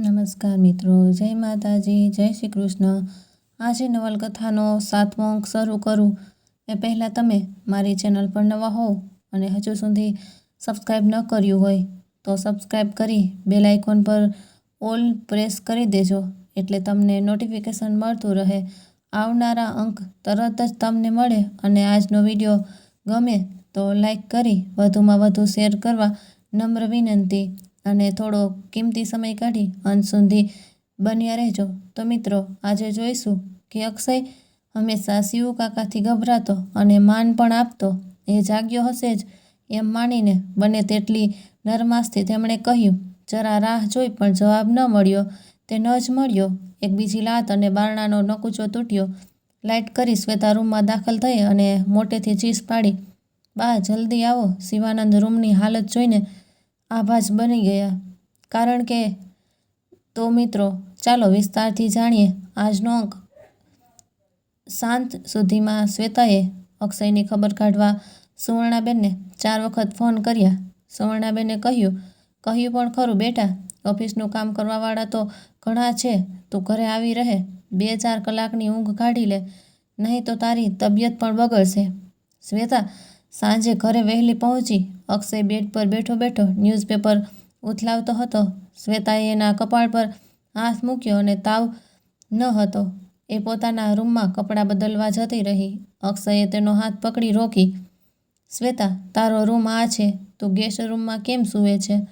નમસ્કાર મિત્રો, જય માતાજી, જય શ્રી કૃષ્ણ. આજે નવલકથાનો સાતમો અંક શરૂ કરું. એ પહેલાં તમે મારી ચેનલ પર નવા હોવ અને હજુ સુધી સબસ્ક્રાઈબ ન કર્યું હોય, તો સબસ્ક્રાઈબ કરી બેલ આઇકોન પર ઓલ પ્રેસ કરી દેજો, એટલે તમને નોટિફિકેશન મળતું રહે. આવનારા અંક તરત જ તમને મળે અને આજનો વીડિયો ગમે તો લાઈક કરી વધુમાં વધુ શેર કરવા નમ્ર વિનંતી. અને થોડો કિંમતી સમય કાઢી અંત સુધી બન્યા રહેજો. તો મિત્રો, આજે જોઈશું કે અક્ષય હંમેશા શિવ કાકાથી ગભરાતો અને માન પણ આપતો એ જાગ્યો હશે જ એમ માનીને બને તેટલી નરમાસથી તેમણે કહ્યું, જરા રાહ જોઈ પણ જવાબ ન મળ્યો. તે ન જ મળ્યો. એક બીજી લાત અને બારણાનો નકુચો તૂટ્યો. લાઇટ કરી શ્વેતા રૂમમાં દાખલ થઈ અને મોટેથી ચીસ પાડી, બા, જલ્દી આવો. શિવાનંદ રૂમની હાલત જોઈને આભાસ બની ગયા. કારણ કે, તો મિત્રો, ચાલો વિસ્તારથી જાણીએ આજનો અંક. શાંત સુધીમાં શ્વેતાએ અક્ષયની ખબર કાઢવા સુવર્ણાબેનને ચાર વખત ફોન કર્યા. સુવર્ણાબેને કહ્યું કહ્યું પણ ખરું બેટા, ઓફિસનું કામ કરવાવાળા તો ઘણા છે, તું ઘરે આવી રહે, બે ચાર કલાકની ઊંઘ કાઢી લે, નહીં તો તારી તબિયત પણ બગડશે. શ્વેતા, સાંજે ઘરે વહેલી પહોંચી અક્ષય બેડ પર બેઠો બેઠો ન્યૂઝપેપર ઉથલાવતો હતો. શ્વેતાએ એના કપાળ પર હાથ મૂક્યો અને તાવ ન હતો. એ પોતાના રૂમમાં કપડાં બદલવા જતી રહી. અક્ષયે તેનો હાથ પકડી રોકી. શ્વેતા, તારો રૂમ આ છે. તું ગેસ્ટ રૂમમાં કેમ સૂવે છે?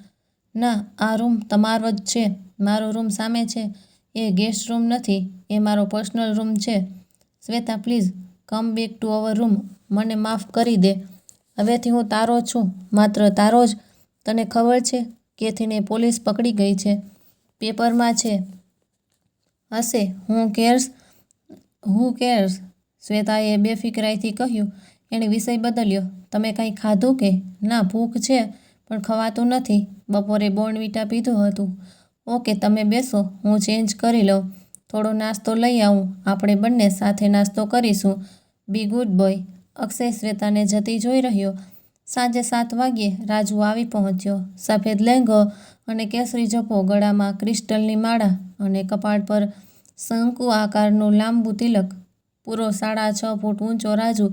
ના, આ રૂમ તમારો જ છે. મારો રૂમ સામે છે. એ ગેસ્ટ રૂમ નથી. એ મારો પર્સનલ રૂમ છે. Shweta, please, come back to our room. મને માફ કરી દે. હવેથી હું તારો છું, માત્ર તારો જ. તને ખબર છે કેથીને પોલીસ પકડી ગઈ છે. પેપરમાં છે, હશે, હું કેર્સ હું કેર્સ? શ્વેતાએ બેફિકરાઈથી કહ્યું, એણે વિષય બદલ્યો, તમે કંઈ ખાધું કે? ના, ભૂખ છે, પણ ખવાતું નથી. બપોરે બોર્નવીટા પીધું હતું. ઓકે, તમે બેસો, હું ચેન્જ કરી લઉં. થોડો નાસ્તો લઈ આવું. આપણે બંને સાથે નાસ્તો કરીશું. Be good boy. અક્ષય શ્વેતાને જતી જોઈ રહ્યો. સાંજે સાત વાગ્યે રાજુ આવી પહોંચ્યો. સફેદ લહેંગો અને કેસરી જપો ગળામાં ક્રિસ્ટલની માળા અને કપાળ પર શંકુ આકારનું લાંબુ તિલક. પૂરો સાડા છ ફૂટ ઊંચો રાજુ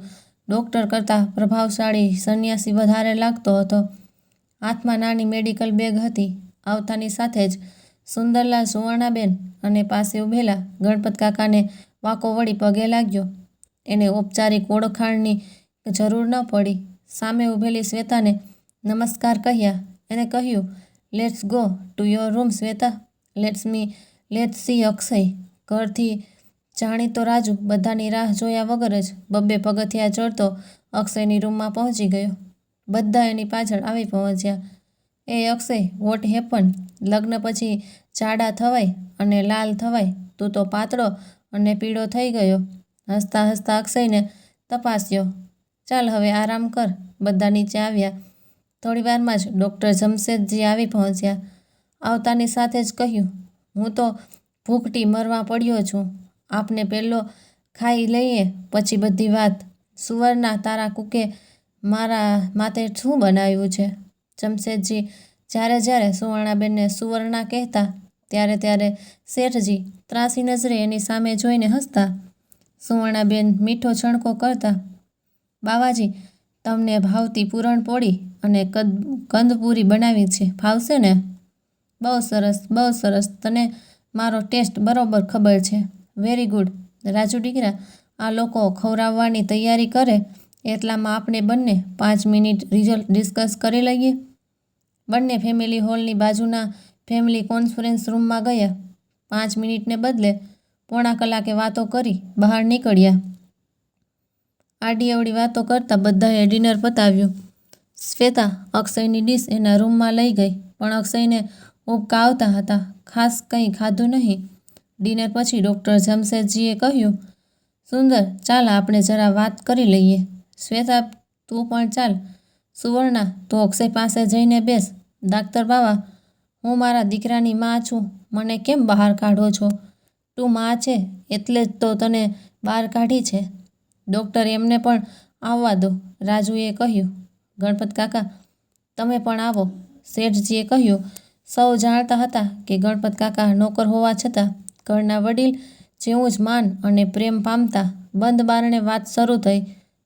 ડૉક્ટર કરતાં પ્રભાવશાળી સંન્યાસી વધારે લાગતો હતો. હાથમાં નાની મેડિકલ બેગ હતી. આવતાની સાથે જ સુંદરલાલ સુવર્ણાબેન અને પાસે ઊભેલા ગણપત કાકાને વાંકો વળી પગે લાગ્યો. એને ઔપચારિક ઓળખાણની જરૂર ન પડી. સામે ઊભેલી શ્વેતાને નમસ્કાર કહ્યા. એણે કહ્યું let's go to your room Shweta. Let's me let's see Akshay. ઘરથી જાણીતો રાજુ બધાની રાહ જોયા વગર જ બબ્બે પગથિયા ચડતો અક્ષયની રૂમમાં પહોંચી ગયો. બધા એની પાછળ આવી પહોંચ્યા. એ અક્ષય વોટ હેપન લગ્ન પછી જાડા થવાય અને લાલ થવાય? તું તો પાતળો અને પીળો થઈ ગયો. હસતા હસતા અક્ષયને તપાસ્યો, ચાલ હવે આરામ કર. બધા નીચે આવ્યા. થોડી વારમાં જ ડૉક્ટર જમશેદજી આવી પહોંચ્યા. આવતાની સાથે જ કહ્યું, હું તો ભૂખટી મરવા પડ્યો છું. આપને પહેલો ખાઈ લઈએ, પછી બધી વાત. સુવર્ણા તારા કુકે મારા માથે શું બનાવ્યું છે? જમશેદજી જ્યારે જ્યારે સુવર્ણાબેનને સુવર્ણા કહેતા, ત્યારે ત્યારે શેઠજી ત્રાસી નજરે એની સામે જોઈને હસતા સુવર્ણાબેન મીઠો છણકો કરતા, બાવાજી, તમને ભાવતી પૂરણપોળી અને કદ કંદપૂરી બનાવી છે, ભાવશે ને? બહુ સરસ બહુ સરસ, તને મારો ટેસ્ટ બરોબર ખબર છે. વેરી ગુડ, રાજુ દીકરા આ લોકો ખવડાવવાની તૈયારી કરે, એટલામાં આપણે બંને પાંચ મિનિટ રિઝલ્ટ ડિસ્કસ કરી લઈએ. બંને ફેમિલી હોલની બાજુના ફેમિલી કોન્ફરન્સ રૂમમાં ગયા, પાંચ મિનિટને બદલે પોણા કલાકે વાતો કરી, બહાર નીકળ્યા. આડી અવડી વાતો કરતાં બધાએ ડિનર પતાવ્યું. શ્વેતા અક્ષયની ડીશ એના રૂમમાં લઈ ગઈ, પણ અક્ષયને ઉપકાવતા હતા, ખાસ કંઈ ખાધું નહીં. ડિનર પછી ડૉક્ટર જમશેદજીએ કહ્યું, સુંદર, ચાલ આપણે જરા વાત કરી લઈએ. શ્વેતા, તું પણ ચાલ. સુવર્ણા, તું અક્ષય પાસે જઈને બેસ. ડાક્ટર બાવા, હું મારા દીકરાની મા છું. મને કેમ બહાર કાઢો છો? તું મા છે એટલે જ તો તને બહાર કાઢી છે. ડૉક્ટર એમને પણ આવવા દો, રાજુએ કહ્યું. ગણપત કાકા, તમે પણ આવો. શેઠજીએ કહ્યું. સૌ જાણતા હતા કે ગણપત કાકા નોકર હોવા છતાં ઘરના વડીલ જેવું જ માન અને પ્રેમ પામતા બંધ બારણે વાત શરૂ થઈ.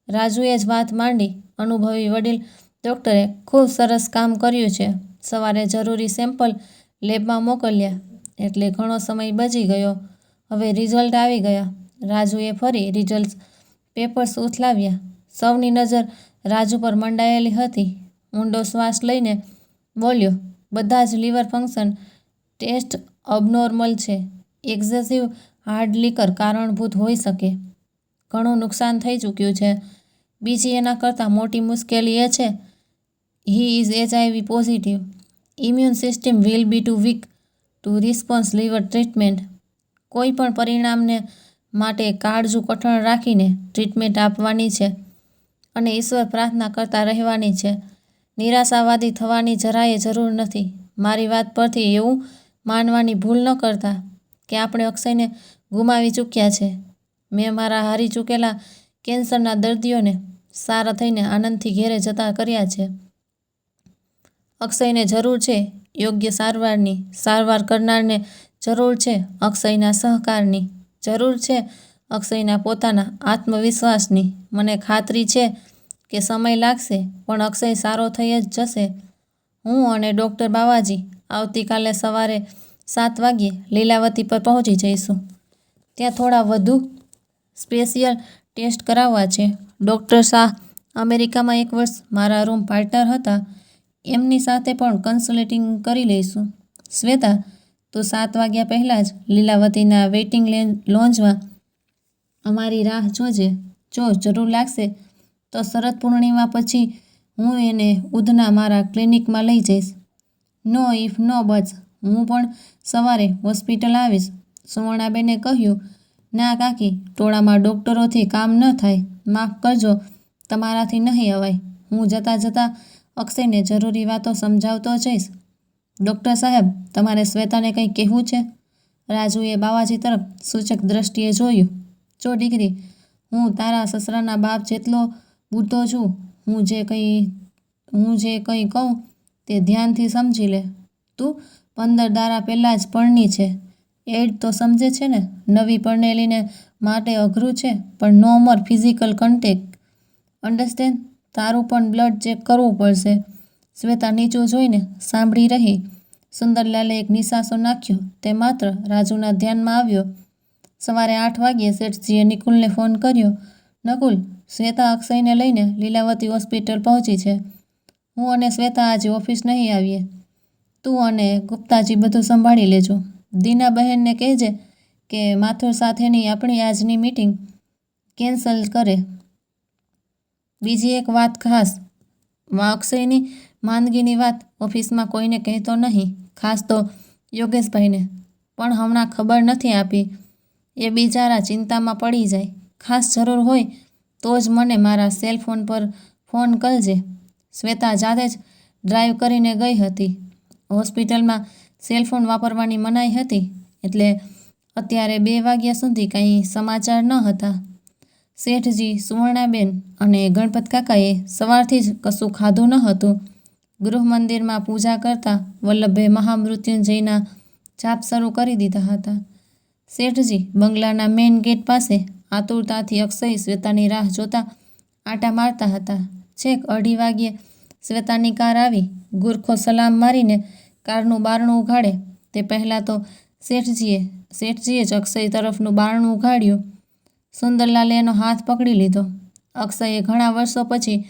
રાજુએ જ વાત માંડી. અનુભવી વડીલ ડૉક્ટરે ખૂબ સરસ કામ કર્યું છે. સવારે જરૂરી સેમ્પલ લેબમાં મોકલ્યા એટલે ઘણો સમય બચી ગયો. હવે રિઝલ્ટ આવી ગયા. રાજુએ ફરી રિઝલ્ટ પેપર્સ ઉથલાવ્યા. સૌની નજર રાજુ પર મંડાયેલી હતી. ઊંડો શ્વાસ લઈને બોલ્યો, બધા જ લીવર ફંક્શન ટેસ્ટ અબનોર્મલ છે. એક્ઝેસિવ હાર્ડ લીકર કારણભૂત હોઈ શકે. ઘણું નુકસાન થઈ ચૂક્યું છે. બીજી એના કરતાં મોટી મુશ્કેલી એ છે he is HIV positive immune system will be too weak to response liver treatment કોઈ પણ પરિણામને માટે કાળજું કઠણ રાખીને ટ્રીટમેન્ટ આપવાની છે અને ઈશ્વર પ્રાર્થના કરતા રહેવાની છે. નિરાશાવાદી થવાની જરાય જરૂર નથી. મારી વાત પરથી એવું માનવાની ભૂલ ન કરતા કે આપણે અક્ષયને ગુમાવી ચૂક્યા છે. મેં મારા હારી ચૂકેલા કેન્સરના દર્દીઓને સારા થઈને આનંદથી ઘેરે જતા કર્યા છે. અક્ષયને જરૂર છે યોગ્ય સારવારની, સારવાર કરનારને જરૂર છે અક્ષયના સહકારની. જરૂર છે અક્ષયના પોતાના આત્મવિશ્વાસની. મને ખાતરી છે કે સમય લાગશે, પણ અક્ષય સારો થઈ જ જશે. હું અને ડૉક્ટર બાવાજી આવતીકાલે સવારે સાત વાગ્યે લીલાવતી પર પહોંચી જઈશું. ત્યાં થોડા વધુ સ્પેશિયલ ટેસ્ટ કરાવવા છે. ડૉક્ટર શાહ અમેરિકામાં એક વર્ષ મારા રૂમ પાર્ટનર હતા. એમની સાથે પણ કન્સલ્ટિંગ કરી લઈશું. શ્વેતા તો સાત વાગ્યા પહેલાં જ લીલાવતીના વેઇટિંગ લોન્જમાં અમારી રાહ જોજે. જો જરૂર લાગશે તો શરદ પૂર્ણિમા પછી હું એને ઉધના મારા ક્લિનિકમાં લઈ જઈશ. નો ઇફ, નો બચ હું પણ સવારે હોસ્પિટલ આવીશ. સુવર્ણાબેને કહ્યું, ના કાકી, ટોળામાં ડૉક્ટરોથી કામ ન થાય. માફ કરજો, તમારાથી નહીં અવાય. હું જતાં જતાં અક્ષયને જરૂરી વાતો સમજાવતો જઈશ. ડૉક્ટર સાહેબ, તમારે શ્વેતાને કંઈ કહેવું છે? રાજુએ બાવાજી તરફ સૂચક દ્રષ્ટિએ જોયું. જો દીકરી હું તારા સસરાના બાપ જેટલો બુદ્ધો છું, હું જે કંઈ, હું જે કંઈ કહું તે ધ્યાનથી સમજી લે. તું પંદર દારા પહેલાં જ પરણી છે. એડ તો સમજે છે ને, નવી પરણેલીને માટે અઘરું છે, પણ નો મોર ફિઝિકલ કન્ટેક. અન્ડરસ્ટેન્ડ તારું પણ બ્લડ ચેક કરવું પડશે. શ્વેતા નીચું જોઈને સાંભળી રહી. સુંદરલાલે એક નિશાસો નાખ્યો. તે માત્ર રાજુના ધ્યાનમાં આવ્યો. સવારે આઠ વાગ્યે શેઠજીએ નિકુલને ફોન કર્યો. નકુલ, શ્વેતા અક્ષયને લઈને લીલાવતી હોસ્પિટલ પહોંચી છે. હું અને શ્વેતા આજે ઓફિસ નહીં આવીએ. તું અને ગુપ્તાજી બધું સંભાળી લેજો. દીના બહેનને કહેજે કે માથુર સાથેની આપણી આજની મિટિંગ કેન્સલ કરે. બીજી એક વાત ખાસ. અક્ષયની માંદગીની વાત ઓફિસમાં કોઈને કહેતો નહીં, ખાસ તો યોગેશભાઈને. પણ હમણાં ખબર નથી આપી. એ બિચારા ચિંતામાં પડી જાય. ખાસ જરૂર હોય તો જ મને મારા સેલ ફોન પર ફોન કરજે. શ્વેતા જાતે જ ડ્રાઈવ કરીને ગઈ હતી. હોસ્પિટલમાં સેલ ફોન વાપરવાની મનાઈ હતી, એટલે અત્યારે બે વાગ્યા સુધી કંઈ સમાચાર ન હતા. શેઠજી સુવર્ણાબેન અને ગણપત કાકાએ સવારથી જ કશું ખાધું ન હતું. ગૃહ મંદિરમાં પૂજા કરતા વલ્લભે મહામૃત્યુંજયના જાપ શરૂ કરી દીધા હતા. શેઠજી બંગલાના મેઇન ગેટ પાસે આતુરતાથી અક્ષય શ્વેતાની રાહ જોતા આંટા મારતા હતા. છેક અઢી વાગ્યે શ્વેતાની કાર આવી, ગુરખો સલામ મારીને કારનું બારણું ઉઘાડે. તે પહેલાં તો શેઠજીએ શેઠજીએ જ અક્ષય તરફનું બારણું ઉઘાડ્યું. સુંદરલાલે એનો હાથ પકડી લીધો. અક્ષયે ઘણા વર્ષો પછી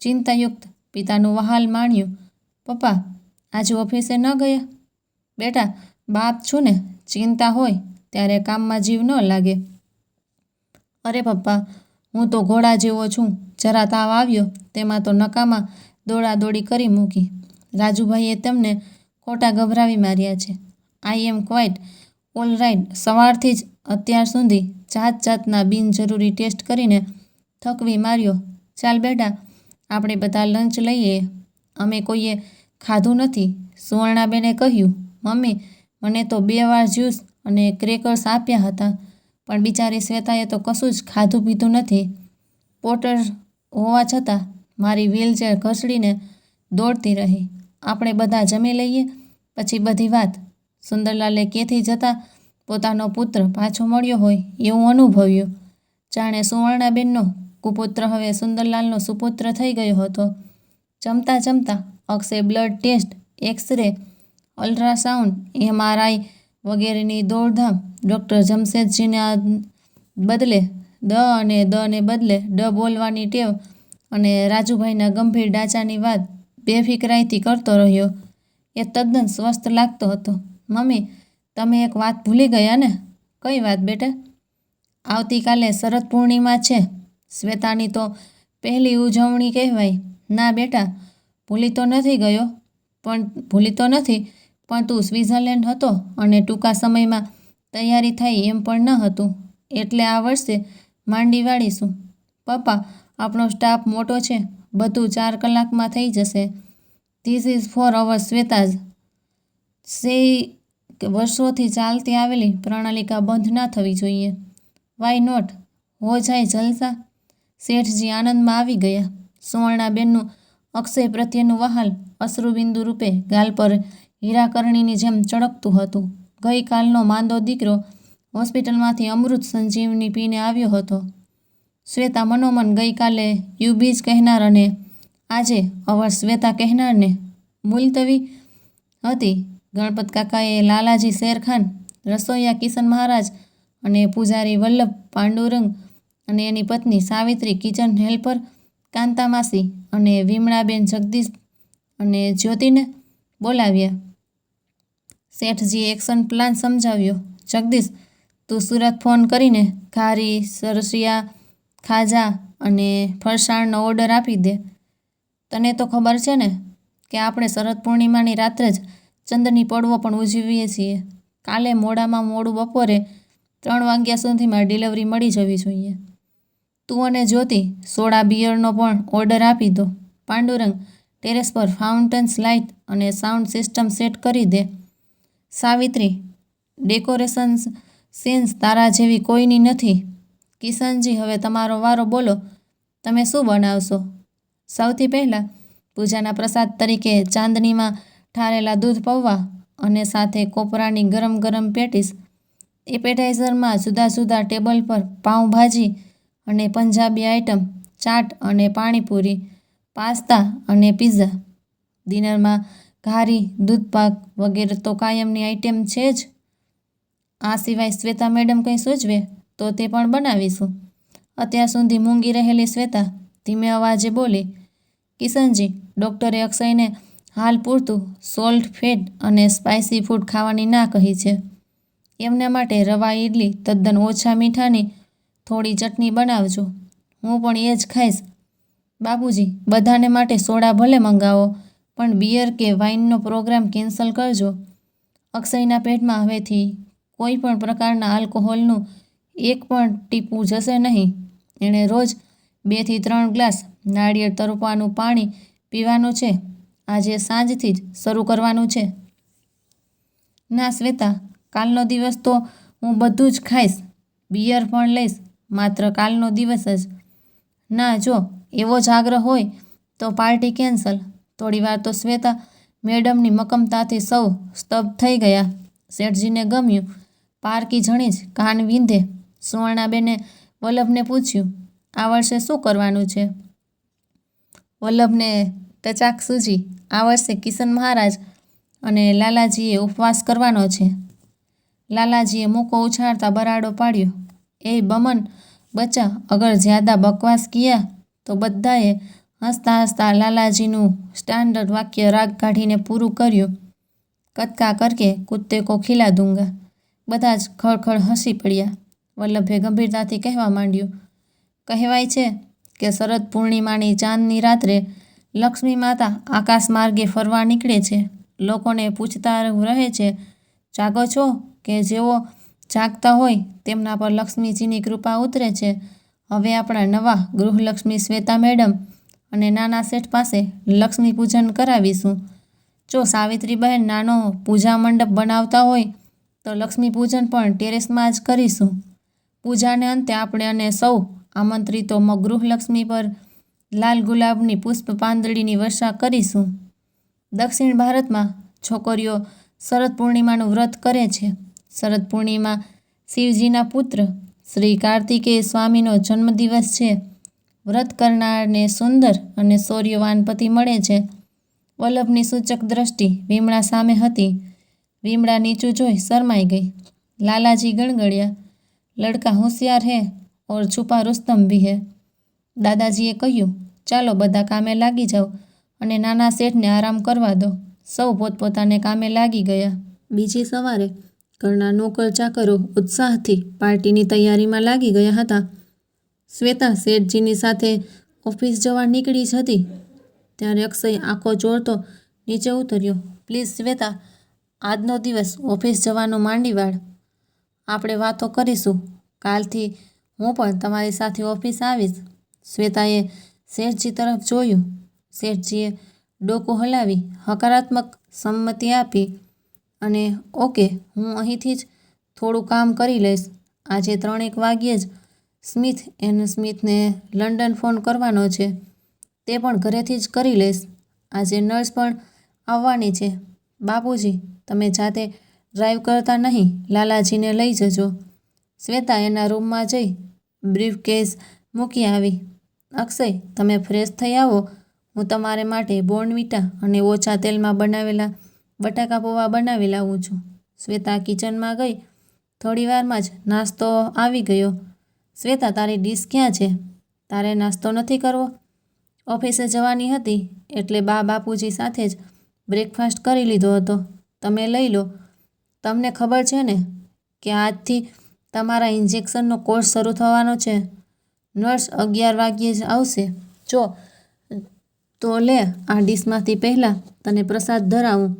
ચિંતાયુક્ત પિતાનું વહાલ માણ્યું, પપ્પા, આજે ઓફિસે ન ગયા? બેટા, બાપ છું ને, ચિંતા હોય ત્યારે કામમાં જીવ ન લાગે. અરે પપ્પા, હું તો ઘોડા જેવો છું, જરા તાવ આવ્યો, તેમાં તો નકામાં દોડાદોડી કરી મૂકી. રાજુભાઈએ તેમને ખોટા ગભરાવી માર્યા છે. આઈ એમ ક્વાઇટ ઓલ સવારથી જ અત્યાર સુધી જાત જાતના બિનજરૂરી ટેસ્ટ કરીને થકવી માર્યો. ચાલ બેટા આપણે બધા લંચ લઈએ. અમે કોઈએ ખાધું નથી. સુવર્ણાબેને કહ્યું, મમ્મી, મને તો બે વાર જ્યુસ અને ક્રેકર્સ આપ્યા હતા, પણ બિચારી શ્વેતાએ તો કશું જ ખાધું પીધું નથી. પોટર હોવા છતાં મારી વ્હીલચેર ઘસડીને દોડતી રહી. આપણે બધા જમી લઈએ. પછી બધી વાત. સુંદરલાલે કેથી જતા પોતાનો પુત્ર પાછો મળ્યો હોય એવું અનુભવ્યું. જાણે સુવર્ણાબેનનો કુપુત્ર હવે સુંદરલાલનો સુપુત્ર થઈ ગયો હતો. જમતા જમતા Akshay blood test, x-ray, ultrasound MRI વગેરેની દોડધામ ડૉક્ટર જમશેદજીના બદલે દ અને દ ને બદલે ડ બોલવાની ટેવ અને રાજુભાઈના ગંભીર ડાચાની વાત બેફિકરાઈથી કરતો રહ્યો. એ તદ્દન સ્વસ્થ લાગતો હતો. મમ્મી, તમે એક વાત ભૂલી ગયા ને? કઈ વાત બેટા? આવતીકાલે શરદ પૂર્ણિમા છે. શ્વેતાની તો પહેલી ઉજવણી કહેવાય. ના બેટા, ભૂલી તો નથી ગયો, પણ ભૂલી તો નથી, પણ તું સ્વિટ્ઝરલેન્ડ હતો અને ટૂંકા સમયમાં તૈયારી થાય એમ પણ ન હતું. એટલે આ વર્ષે માંડી વાળીશું. પપ્પા, આપણો સ્ટાફ મોટો છે, બધું ચાર કલાકમાં થઈ જશે. This is for our Shweta's say, વર્ષોથી ચાલતી આવેલી પ્રણાલિકા બંધ ના થવી જોઈએ. વાય નોટ હો જાય જલસા. શેઠજી આનંદમાં આવી ગયા. સુવર્ણાબેનનું અક્ષય પ્રત્યેનું વહાલ અશ્રુબિંદુ રૂપે ગાલ પર હીરાકરણીની જેમ ચળકતું હતું. ગઈકાલનો માંદો દીકરો હોસ્પિટલમાંથી અમૃત સંજીવની પીને આવ્યો હતો. શ્વેતા મનોમન ગઈકાલે યુબીજ કહેનાર અને આજે અવર શ્વેતા કહેનારને મુલતવી હતી. ગણપત કાકાએ લાલાજી શેરખાન, રસોઈયા કિશન મહારાજ અને પૂજારી વલ્લભ પાંડુરંગ અને એની પત્ની સાવિત્રી કિચન હેલ્પર કાંતામાસી અને વિમળાબેન જગદીશ અને જ્યોતિને બોલાવ્યા. શેઠજીએ એક્શન પ્લાન સમજાવ્યો. જગદીશ, તું સુરત ફોન કરીને ઘારી સરસિયા, ખાજા અને ફરસાણનો ઓર્ડર આપી દે. તને તો ખબર છે ને કે આપણે શરદ પૂર્ણિમાની રાત્રે જ ચંદ્રની પડવો પણ ઉજવીએ છીએ. કાલે મોડામાં મોડું બપોરે ત્રણ વાગ્યા સુધીમાં ડિલિવરી મળી જવી જોઈએ. તું અને જ્યોતિ સોડા બિયરનો પણ ઓર્ડર આપી દો. પાંડુરંગ, ટેરેસ પર ફાઉન્ટન્સ લાઇટ અને સાઉન્ડ સિસ્ટમ સેટ કરી દે. સાવિત્રી, ડેકોરેશન્સ સીન્સ તારા જેવી કોઈની નથી. કિશનજી, હવે તમારો વારો બોલો. તમે શું બનાવશો? સૌથી પહેલાં પૂજાના પ્રસાદ તરીકે ચાંદનીમાં ઠારેલા દૂધ પૌવા અને સાથે કોપરાની ગરમ ગરમ પેટીસ. એપેટાઇઝરમાં જુદા જુદા ટેબલ પર પાઉંભાજી અને પંજાબી આઇટમ, ચાટ અને પાણીપુરી, પાસ્તા અને પિઝા. ડિનરમાં ઘારી, દૂધપાક વગેરે તો કાયમની આઇટમ છે જ. આ સિવાય શ્વેતા મેડમ કંઈ સૂચવે તો તે પણ બનાવીશું. અત્યાર સુધી મૂંગી રહેલી શ્વેતા ધીમે અવાજે બોલી, કિશનજી, ડૉક્ટરે અક્ષયને હાલ પૂરતું સોલ્ટ ફેટ અને સ્પાઇસી ફૂડ ખાવાની ના કહી છે. એમના માટે રવા ઇડલી તદ્દન ઓછા મીઠાની થોડી ચટણી બનાવજો. હું પણ એ જ ખાઈશ. બાપુજી, બધાને માટે સોડા ભલે મંગાવો, પણ બિયર કે વાઇનનો પ્રોગ્રામ કેન્સલ કરજો. અક્ષયના પેટમાં હવેથી કોઈ પણ પ્રકારના આલ્કોહોલનું એક પણ ટીપું જશે નહીં. એણે રોજ બેથી ત્રણ ગ્લાસ નાળિયેર તરપવાનું પાણી પીવાનું છે. આજે સાંજથી જ શરૂ કરવાનું છે. ના શ્વેતા, કાલનો દિવસ તો હું બધું જ ખાઈશ. બિયર પણ લઈશ. માત્ર કાલનો દિવસ જ. ના, જો એવો જ આગ્રહ હોય તો પાર્ટી કેન્સલ. થોડીવાર તો શ્વેતા મેડમની મક્કમતાથી સૌ સ્તબ્ધ થઈ ગયા. શેઠજીને ગમ્યું, પારકી જણી જ કાન વિંધે. સુવર્ણાબેને વલ્લભને પૂછ્યું, આ વર્ષે શું કરવાનું છે? વલ્લભને ટચાક સૂજી, આ વર્ષે કિશન મહારાજ અને લાલાજીએ ઉપવાસ કરવાનો છે. લાલાજીએ મૂકો ઉછાળતા બરાડો પાડ્યો. એ બમન, બચ્ચા, અગર જ્યાદા બકવાસ કિયા તો બધાએ હસતા હસતા લાલાજીનું સ્ટાન્ડર્ડ વાક્ય રાગ કાઢીને પૂરું કર્યું. કતકા કરકે કુત્તે કો ખીલા દૂંગા. બધા જ ખળખળ હસી પડ્યા. વલ્લભે ગંભીરતાથી કહેવા માંડ્યું, કહેવાય છે કે શરદ પૂર્ણિમાની ચાંદની રાત્રે લક્ષ્મી માતા આકાશ માર્ગે ફરવા નીકળે છે. લોકોને પૂછતા રહે છે, જાગો છો કે જેઓ જાગતા હોય તેમના પર લક્ષ્મીજીની કૃપા ઉતરે છે. હવે આપણા નવા ગૃહલક્ષ્મી શ્વેતા મેડમ અને નાના શેઠ પાસે લક્ષ્મી પૂજન કરાવીશું. જો સાવિત્રીબહેન નાનો પૂજા મંડપ બનાવતા હોય તો લક્ષ્મી પૂજન પણ ટેરેસમાં જ કરીશું. પૂજાને અંતે આપણે અને સૌ આમંત્રિતો ગૃહલક્ષ્મી પર લાલ ગુલાબની પુષ્પ પાંદડીની વર્ષા કરીશું. દક્ષિણ ભારતમાં છોકરીઓ શરદ પૂર્ણિમાનું વ્રત કરે છે. શરદ પૂર્ણિમા, શિવજીના પુત્ર, શ્રી કાર્તિકેય સ્વામીનો જન્મદિવસ છે. વ્રત કરનારને સુંદર અને શૌર્યવાન પતિ મળે છે. વલ્લભની સૂચક દ્રષ્ટિ વીમળા સામે હતી. વીમળા નીચું જોઈ શરમાઈ ગઈ. લાલાજી ગણગડ્યા લડકા હોશિયાર હે ઓર છુપા રુસ્તમ ભી હે. દાદાજીએ કહ્યું, ચાલો બધા કામે લાગી જાઓ અને નાના શેઠને આરામ કરવા દો. સૌ પોતપોતાને કામે લાગી ગયા. બીજી સવારે ઘરના નોકર ચાકરો ઉત્સાહથી પાર્ટીની તૈયારીમાં લાગી ગયા હતા. શ્વેતા શેઠજીની સાથે ઓફિસ જવા નીકળી જ હતી. ત્યારે અક્ષય આંખો ચોરતો નીચે ઉતર્યો. પ્લીઝ શ્વેતા, આજનો દિવસ ઓફિસ જવાનો માંડી વાળ આપણે વાતો કરીશું. કાલથી હું પણ તમારી સાથે ઓફિસ આવીશ. શ્વેતાએ શેઠજી તરફ જોયું. શેઠજીએ ડોકું હલાવી હકારાત્મક સંમતિ આપી. અને ઓકે, હું અહીંથી જ થોડું કામ કરી લઈશ. આજે ત્રણેક વાગ્યે જ સ્મિથ એન્ડ સ્મિથને લંડન ફોન કરવાનો છે. તે પણ ઘરેથી જ કરી લઈશ. આજે નર્સ પણ આવવાની છે. બાપુજી, તમે જાતે ડ્રાઈવ કરતા નહીં, લાલાજીને લઈ જજો. શ્વેતા એના રૂમમાં જઈ બ્રીફ કેસ મૂકી આવી. અક્ષય, તમે ફ્રેશ થઈ આવો. હું તમારે માટે બોર્નવિટા અને ઓછા તેલમાં બનાવેલા બટાકા પૌવા બનાવી લાવું છું. શ્વેતા કિચનમાં ગઈ. થોડીવારમાં જ નાસ્તો આવી ગયો. શ્વેતા, તારી ડીશ ક્યાં છે? તારે નાસ્તો નથી કરવો? ઓફિસે જવાની હતી એટલે બા બાપુજી સાથે જ બ્રેકફાસ્ટ કરી લીધો હતો. તમે લઈ લો. તમને ખબર છે ને કે આજથી તમારા ઇન્જેક્શનનો કોર્સ શરૂ થવાનો છે. નર્સ અગિયાર વાગ્યે જ આવશે. જો, તો લે આ ડીશમાંથી પહેલાં તને પ્રસાદ ધરાવું.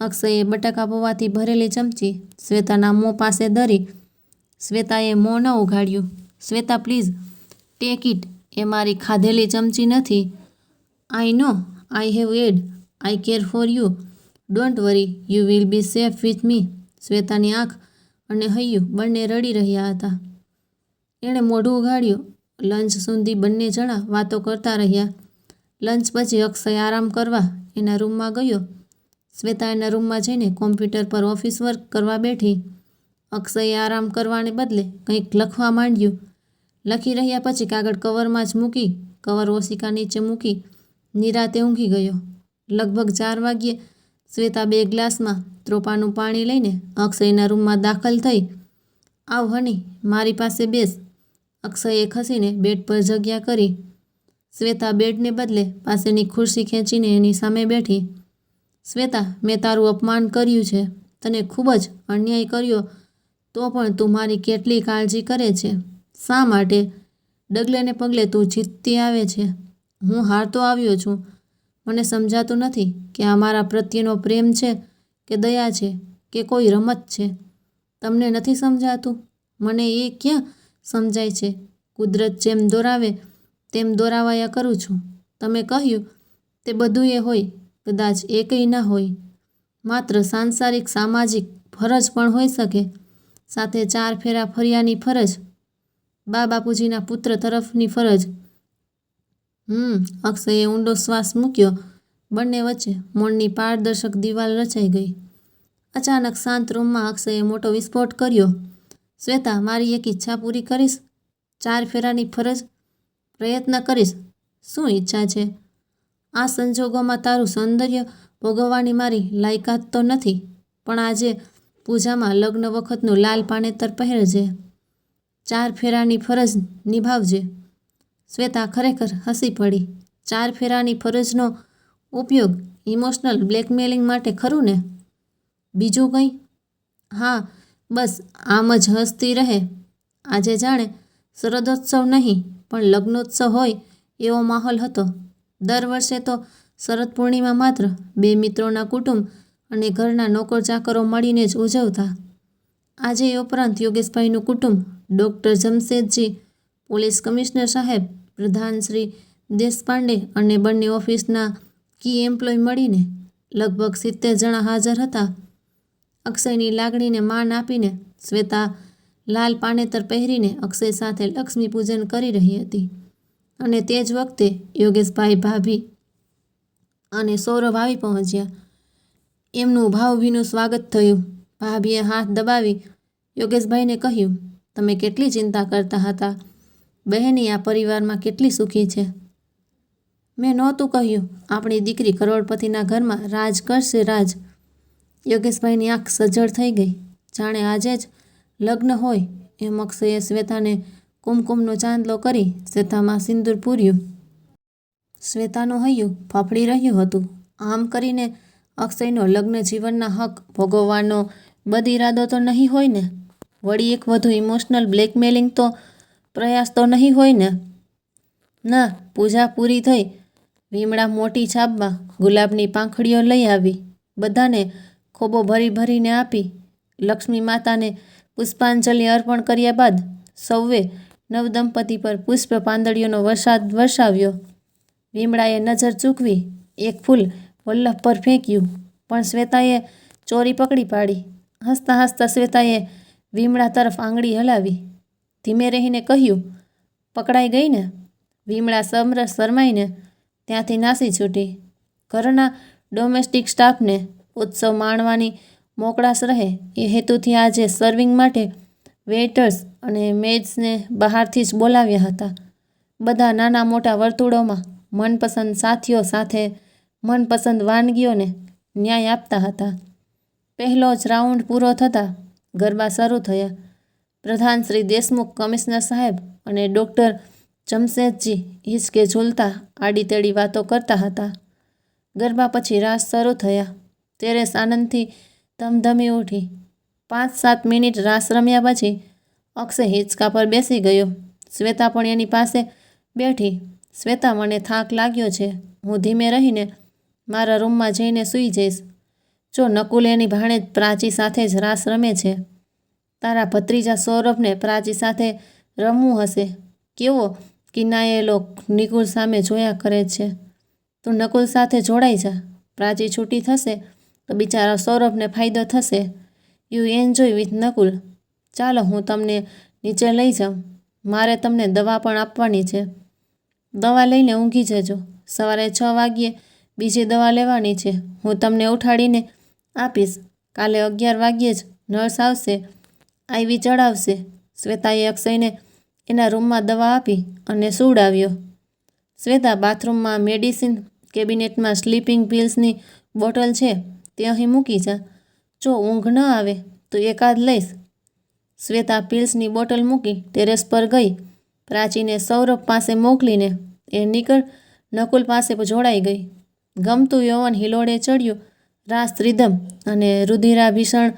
અક્ષયે બટાકા પૌવાથી ભરેલી ચમચી શ્વેતાના મોં પાસે ધરી શ્વેતાએ મોં ન ઉઘાડ્યું. Shweta, please, take it. એ મારી ખાધેલી ચમચી નથી. I know, I have AIDS. I care for you. Don't worry, you will be safe with me. શ્વેતાની આંખ અને હૈયું બંને રડી રહ્યા હતા. એણે મોઢું ઉઘાડ્યું. લંચ સુધી બંને જણા વાતો કરતા રહ્યા. લંચ પછી અક્ષય આરામ કરવા એના રૂમમાં ગયો. શ્વેતા એના રૂમમાં જઈને કોમ્પ્યુટર પર ઓફિસ વર્ક કરવા બેઠી. અક્ષયે આરામ કરવાને બદલે કંઈક લખવા માંડ્યું. લખી રહ્યા પછી કાગળ કવરમાં જ મૂકી, કવર ઓશિકા નીચે મૂકી, નિરાતે ઊંઘી ગયો. લગભગ ચાર વાગ્યે શ્વેતા બે ગ્લાસમાં ત્રોપાનું પાણી લઈને અક્ષયના રૂમમાં દાખલ થઈ. આવ હની, મારી પાસે બેસ. અક્ષયે ખસીને બેડ પર જગ્યા કરી. શ્વેતા બેડને બદલે પાસેની ખુરશી ખેંચીને એની સામે બેઠી. શ્વેતા, મેં તારું અપમાન કર્યું છે તને ખૂબ જ અન્યાય કર્યો, તો પણ તું મારી કેટલી કાળજી કરે છે? શા માટે? ડગલે ને પગલે તું જીતતી આવે છે. હું હારતો આવ્યો છું. મને સમજાતું નથી કે આ મારા પ્રત્યેનો પ્રેમ છે કે દયા છે કે કોઈ રમત છે. તમને નથી સમજાતું? મને એ ક્યાં સમજાય છે? કુદરત જેમ દોરાવે, તેમ દોરાવાયા કરું છું. તમે કહ્યું, તે બધું એ હોય કદાચ એ કંઈ ના હોય. માત્ર સાંસારિક સામાજિક ફરજ પણ હોઈ શકે. સાથે ચાર ફેરા ફર્યાની ફરજ. બા બાપુજીના પુત્ર તરફની ફરજ. હમ, અક્ષયે ઊંડો શ્વાસ મૂક્યો. બંને વચ્ચે મોણની પારદર્શક દિવાલ રચાઈ ગઈ. અચાનક શાંત રૂમમાં અક્ષયે મોટો વિસ્ફોટ કર્યો. શ્વેતા, મારી એક ઈચ્છા પૂરી કરીશ. ચાર ફેરાની ફરજ. પ્રયત્ન કરીશ. શું ઈચ્છા છે? આ સંજોગોમાં તારું સૌંદર્ય ભોગવવાની મારી લાયકાત તો નથી, પણ આજે પૂજામાં લગ્ન વખતનું લાલ પાણેતર પહેરજે. ચાર ફેરાની ફરજ નિભાવજે. શ્વેતા ખરેખર હસી પડી. ચાર ફેરાની ફરજનો ઉપયોગ ઇમોશનલ બ્લેકમેલિંગ માટે ખરું ને? બીજું કંઈ? હા, બસ આમ જ હસતી રહે. આજે જાણે શરદોત્સવ નહીં, પણ લગ્નોત્સવ હોય એવો માહોલ હતો. દર વર્ષે તો શરદ પૂર્ણિમા માત્ર બે મિત્રોના કુટુંબ અને ઘરના નોકર ચાકરો મળીને જ ઉજવતા. આજે એ ઉપરાંત યોગેશભાઈનું કુટુંબ ડૉક્ટર જમશેદજી, પોલીસ કમિશનર સાહેબ, પ્રધાન શ્રી દેશપાંડે અને બંને ઓફિસના કી એમ્પ્લોય મળીને લગભગ સિત્તેર જણા હાજર હતા. અક્ષયની લાગણીને માન આપીને શ્વેતા લાલ પાનેતર પહેરીને અક્ષય સાથે લક્ષ્મી પૂજન કરી રહી હતી. અને તે જ વખતે યોગેશભાઈ ભાભી અને સૌરભ આવી પહોંચ્યા. એમનું ભાવભીનું સ્વાગત થયું. ભાભીએ હાથ દબાવી યોગેશભાઈને કહ્યું, તમે કેટલી ચિંતા કરતા હતા? બહેની, આ પરિવારમાં કેટલી સુખી છે? મેં નહોતું કહ્યું, આપણી દીકરી કરોડપતિના ઘરમાં રાજ કરશે રાજ. યોગેશભાઈની આંખ સજ્જડ થઈ ગઈ. જાણે આજે જ લગ્ન હોય એમ અક્ષયે શ્વેતાને કુમકુમનો ચાંદલો કરી શ્વેતામાં સિંદૂર પૂર્યું. શ્વેતાનું હૈયું ફફડી રહ્યું હતું. આમ કરીને અક્ષયનો લગ્ન જીવનના હક ભોગવવાનો બદ ઇરાદો તો નહીં હોય ને? વળી એક વધુ ઇમોશનલ બ્લેકમેલિંગ તો પ્રયાસ તો નહીં હોય ને? ના, પૂજા પૂરી થઈ. વીમડા મોટી છાપમાં ગુલાબની પાંખડીઓ લઈ આવી. બધાને ખોબો ભરી ભરીને આપી. લક્ષ્મી માતાને પુષ્પાંજલિ અર્પણ કર્યા બાદ સૌએ નવદંપતિ પર પુષ્પ પાંદડીઓનો વરસાદ વરસાવ્યો. વીમડાએ નજર ચૂકવી, એક ફૂલ વલ્લભ પર ફેંક્યું, પણ શ્વેતાએ ચોરી પકડી પાડી. હસતા હસતા શ્વેતાએ વીમડા તરફ આંગળી હલાવી. ધીમે રહીને કહ્યું, પકડાઈ ગઈ ને વીમડા સમરસ શરમાઈને ત્યાંથી નાસી છૂટી. ઘરના ડોમેસ્ટિક સ્ટાફને ઉત્સવ માણવાની મોકળાશ રહે, એ હેતુથી આજે સર્વિંગ માટે વેઇટર્સ અને મેડ્સને બહારથી જ બોલાવ્યા હતા. બધા નાના મોટા વર્તુળોમાં મનપસંદ સાથીઓ સાથે મનપસંદ વાનગીઓને ન્યાય આપતા હતા. પહેલો જ રાઉન્ડ પૂરો થતાં ગરબા શરૂ થયા. પ્રધાન શ્રી દેશમુખ કમિશનર સાહેબ અને ડૉક્ટર જમશેદજી હિંચકે ઝૂલતા આડીતેડી વાતો કરતા હતા. ગરબા પછી રાસ શરૂ થયા. તેરેસ આનંદથી ધમધમી ઉઠી. પાંચ સાત મિનિટ રાસ રમ્યા પછી અક્ષય હિંચકા પર બેસી ગયો. શ્વેતા પણ એની પાસે બેઠી. શ્વેતા, મને થાક લાગ્યો છે. હું ધીમે રહીને મારા રૂમમાં જઈને સૂઈ જઈશ. જો નકુલ એની ભાણેજ પ્રાચી સાથે જ રાસ રમે છે, તારા ભત્રીજા સૌરભને પ્રાચી સાથે રમવું હશે. કેવો કિનાયેલો નિકુલ સામે જોયા કરે છે. તું નકુલ સાથે જોડાઈ જા. પ્રાચી છૂટી થશે તો બિચારા સૌરભને ફાયદો થશે. You enjoy with Nakul. ચાલો હું તમને નીચે લઈ જાઉં. મારે તમને દવા પણ આપવાની છે. દવા લઈને ઊંઘી જજો. સવારે છ વાગ્યે બીજી દવા લેવાની છે. હું તમને ઉઠાડીને આપીશ. કાલે અગિયાર વાગ્યે જ નર્સ આવશે. આઈવી ચડાવશે શ્વેતાએ અક્ષયને એના રૂમમાં દવા આપી અને સુવડાવ્યો. શ્વેતા બાથરૂમમાં મેડિસિન કેબિનેટમાં સ્લીપિંગ પિલ્સની બોટલ છે તે અહીં મૂકી જા. જો ઊંઘ ન આવે તો એકાદ લઈશ. શ્વેતા પિલ્સની બોટલ મૂકી ટેરેસ પર ગઈ. પ્રાચીને સૌરભ પાસે મોકલીને એ નીકળ નકુલ પાસે જોડાઈ ગઈ. ગમતું યૌવન હિલોડે ચડ્યું. રાસ ત્રિધમ અને રુધિરાભીષણ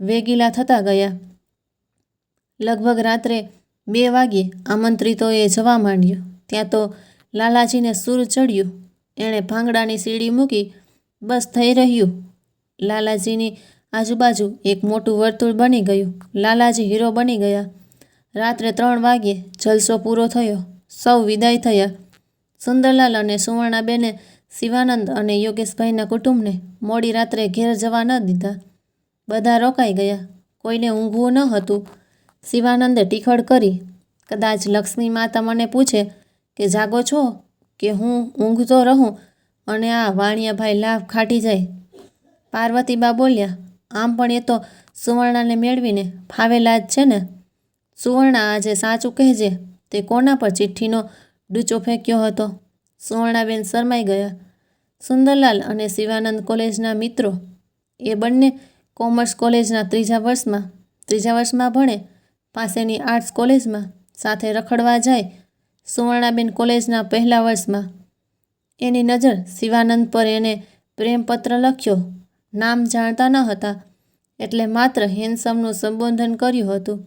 વેગીલા થતા ગયા. લગભગ રાત્રે બે વાગ્યે આમંત્રિતોએ જવા માંડ્યું. ત્યાં તો લાલાજીને સૂર ચડ્યું. એણે ભાંગડાની સીડી મૂકી બસ થઈ રહ્યું. લાલાજીની આજુબાજુ એક મોટું વર્તુળ બની ગયું. લાલાજી હીરો બની ગયા. રાત્રે ત્રણ વાગ્યે જલસો પૂરો થયો. સૌ વિદાય થયા. સુંદરલાલ અને સુવર્ણાબેને શિવાનંદ અને યોગેશભાઈના કુટુંબને મોડી રાત્રે ઘેર જવા ન દીધા. બધા રોકાઈ ગયા. કોઈને ઊંઘવું ન હતું. શિવાનંદે ટીખળ કરી. કદાચ લક્ષ્મી માતા મને પૂછે કે, જાગો છો? કે હું ઊંઘતો રહું? અને આ વાણિયાભાઈ લાભ ખાટી જાય. પાર્વતીબા બોલ્યા, આમ પણ એ તો સુવર્ણાને મેળવીને ફાવેલા જ છે ને? સુવર્ણા આજે સાચું કહેજે, તે કોના પર ચિઠ્ઠીનો ડૂચો ફેંક્યો હતો? સુવર્ણાબેન શરમાઈ ગયા. સુંદરલાલ અને શિવાનંદ કોલેજના મિત્રો, એ બંને કોમર્સ કોલેજના ત્રીજા વર્ષમાં ત્રીજા વર્ષમાં ભણે, પાસેની આર્ટ્સ કોલેજમાં, સાથે રખડવા જાય સુવર્ણાબેન કોલેજના પહેલા વર્ષમાં. એની નજર શિવાનંદ પર એને પ્રેમપત્ર લખ્યો. નામ જાણતા ન હતા, એટલે માત્ર હેન્સમનું સંબોધન કર્યું હતું.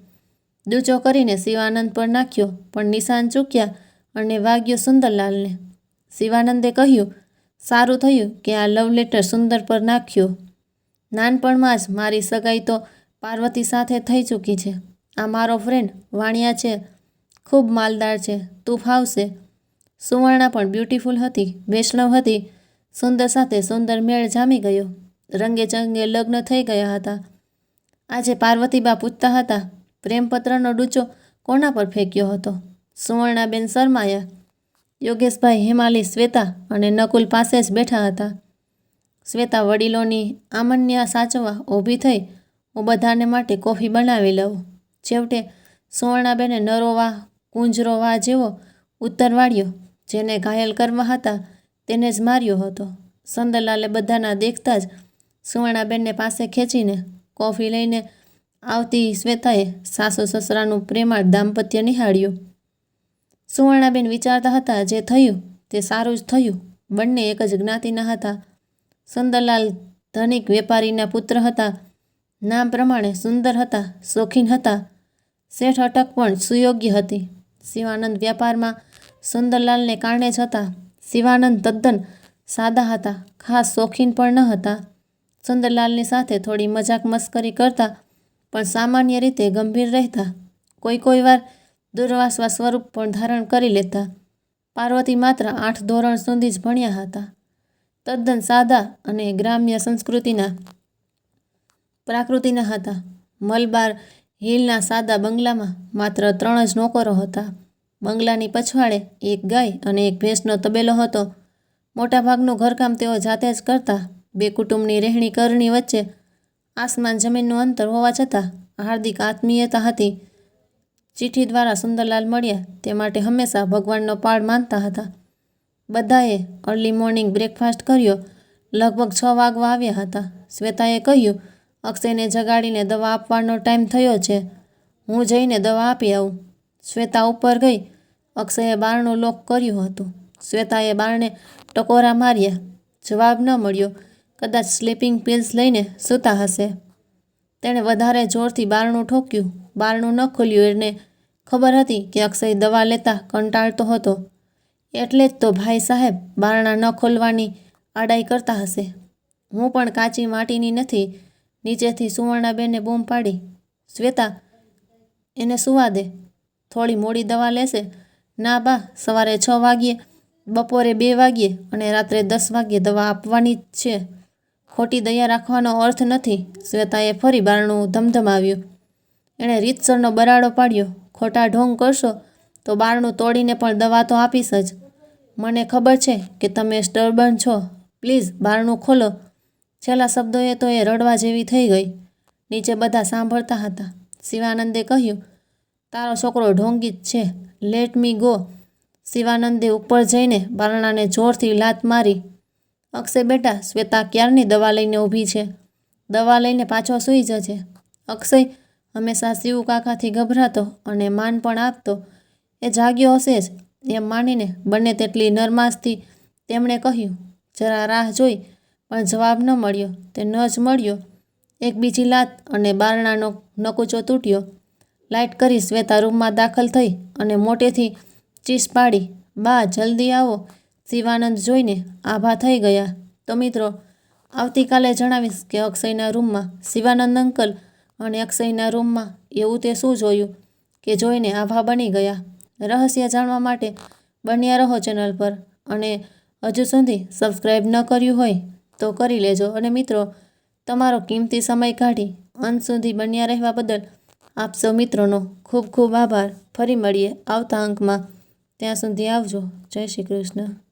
દૂચો કરીને શિવાનંદ પર નાખ્યો, પણ નિશાન ચૂક્યા અને વાગ્યો સુંદરલાલને. શિવાનંદે કહ્યું, સારું થયું કે આ લવ લેટર સુંદર પર નાખ્યો. નાનપણમાં જ મારી સગાઈ તો પાર્વતી સાથે થઈ ચૂકી છે. આ મારો ફ્રેન્ડ વાણિયા છે. ખૂબ માલદાર છે. તું ફાવશે. સુવર્ણા પણ બ્યુટીફુલ હતી, વૈષ્ણવ હતી. સુંદર સાથે સુંદર મેળ જામી ગયો. રંગે ચંગે લગ્ન થઈ ગયા હતા. આજે પાર્વતીબા પૂછતા હતા, પ્રેમપત્રનો ડૂચો કોના પર ફેંક્યો હતો? સુવર્ણાબેન શરમાયા. યોગેશભાઈ, હેમાલી, શ્વેતા અને નકુલ પાસે જ બેઠા હતા. શ્વેતા વડીલોની આમન્યા સાચવા ઊભી થઈ, હું બધાને માટે કોફી બનાવી લઉં. છેવટે સુવર્ણાબેને નરોવા કુંજરોવા જેવો ઉત્તર વાળ્યો, જેને ઘાયલ કરવા હતા તેને જ માર્યો હતો. સંદરલાલે બધાના દેખતા જ સુવર્ણાબેનને પાસે ખેંચીને કોફી લઈને આવતી શ્વેતાએ સાસુ સસરાનું પ્રેમાળ દાંપત્ય નિહાળ્યું. સુવર્ણાબેન વિચારતા હતા જે થયું તે સારું જ થયું. બંને એક જ જ્ઞાતિના હતા. સુંદરલાલ ધનિક વેપારીના પુત્ર હતા. નામ પ્રમાણે સુંદર હતા, શોખીન હતા. શેઠ અટક પણ સુયોગ્ય હતી. શિવાનંદ વ્યાપારમાં સુંદરલાલને કારણે જ હતા. શિવાનંદ તદ્દન સાદા હતા, ખાસ શોખીન પણ ન હતા. સુંદરલાલની સાથે થોડી મજાક મસ્કરી કરતા, પણ સામાન્ય રીતે ગંભીર રહેતા. કોઈ કોઈ વાર દુર્વાસવા સ્વરૂપ પણ ધારણ કરી લેતા. પાર્વતી માત્ર આઠ ધોરણ સુધી જ ભણ્યા હતા. તદ્દન સાદા અને ગ્રામ્ય સંસ્કૃતિના, પ્રાકૃતિના હતા. મલબાર હિલના સાદા બંગલામાં માત્ર ત્રણ જ નોકરો હતા. બંગલાની પછવાડે એક ગાય અને એક ભેંસનો તબેલો હતો. મોટાભાગનું ઘરકામ તેઓ જાતે જ કરતા. બે કુટુંબની રહેણી કરણી વચ્ચે આસમાન જમીનનું અંતર હોવા છતાં હાર્દિક આત્મીયતા હતી. ચિઠ્ઠી દ્વારા સુંદરલાલ મળ્યા. તે માટે હંમેશા ભગવાનનો પાળ માનતા હતા. બધાએ અર્લી મોર્નિંગ બ્રેકફાસ્ટ કર્યો. લગભગ છ વાગવા આવ્યા હતા. શ્વેતાએ કહ્યું, અક્ષયને જગાડીને દવા આપવાનો ટાઈમ થયો છે. હું જઈને દવા આપી આવું. શ્વેતા ઉપર ગઈ. અક્ષયે બારણું લોક કર્યું હતું. શ્વેતાએ બારણે ટકોરા માર્યા. જવાબ ન મળ્યો. કદાચ સ્લીપિંગ પિલ્સ લઈને સૂતા હશે. તેણે વધારે જોરથી બારણું ઠોક્યું. બારણું ન ખોલ્યું. એને ખબર હતી કે અક્ષય દવા લેતા કંટાળતો હતો. એટલે જ તો ભાઈ સાહેબ બારણા ન ખોલવાની આડાઈ કરતા હશે. હું પણ કાચી માટીની નથી. નીચેથી સુવર્ણાબેને બૂમ પાડી. શ્વેતા, એને સુવા દે. થોડી મોડી દવા લેશે. ના બા, સવારે છ વાગ્યે, બપોરે બે વાગ્યે અને રાત્રે દસ વાગ્યે દવા આપવાની જ છે. ખોટી દયા રાખવાનો અર્થ નથી. શ્વેતાએ ફરી બારણું ધમધમાવ્યું. એણે રીતસરનો બરાડો પાડ્યો. ખોટા ઢોંગ કરશો તો બારણું તોડીને પણ દવા તો આપીશ જ. મને ખબર છે કે તમે સ્ટર્બન છો. પ્લીઝ બારણું ખોલો. છેલ્લા શબ્દોએ તો એ રડવા જેવી થઈ ગઈ. નીચે બધા સાંભળતા હતા. શિવાનંદે કહ્યું, તારો છોકરો ઢોંગી જ છે. લેટ મી ગો શિવાનંદે ઉપર જઈને બારણાને જોરથી લાત મારી. અક્ષય બેટા, શ્વેતા ક્યારની દવા લઈને ઊભી છે? દવા લઈને પાછો સૂઈ જજે. અક્ષય હંમેશા શિવ કાકાથી ગભરાતો અને માન પણ આપતો. એ જાગ્યો હશે જ, એમ માનીને બંને તેટલી નરમાસથી તેમણે કહ્યું, જરા રાહ જોઈ. પણ જવાબ ન મળ્યો. તે ન જ મળ્યો. એક બીજી લાત અને બારણાનો નકુચો તૂટ્યો. લાઇટ કરી શ્વેતા રૂમમાં દાખલ થઈ અને મોટેથી ચીસ પાડી, બા, જલ્દી આવો. શિવાનંદ જોઈને આભા થઈ ગયા. તો મિત્રો, આવતીકાલે જણાવીશ કે અક્ષયના રૂમમાં શિવાનંદ અંકલ અને અક્ષયના રૂમમાં એવું તે શું જોયું કે જોઈને આભા બની ગયા. રહસ્ય જાણવા માટે બન્યા રહો ચેનલ પર અને હજુ સુધી સબસ્ક્રાઈબ ન કર્યું હોય તો કરી લેજો. અને મિત્રો, તમારો કિંમતી સમય કાઢી અંત સુધી બન્યા રહેવા બદલ આપ સૌ મિત્રોનો ખૂબ ખૂબ આભાર. ફરી મળીએ આવતા અંકમાં. ત્યાં સુધી આવજો. જય શ્રી કૃષ્ણ.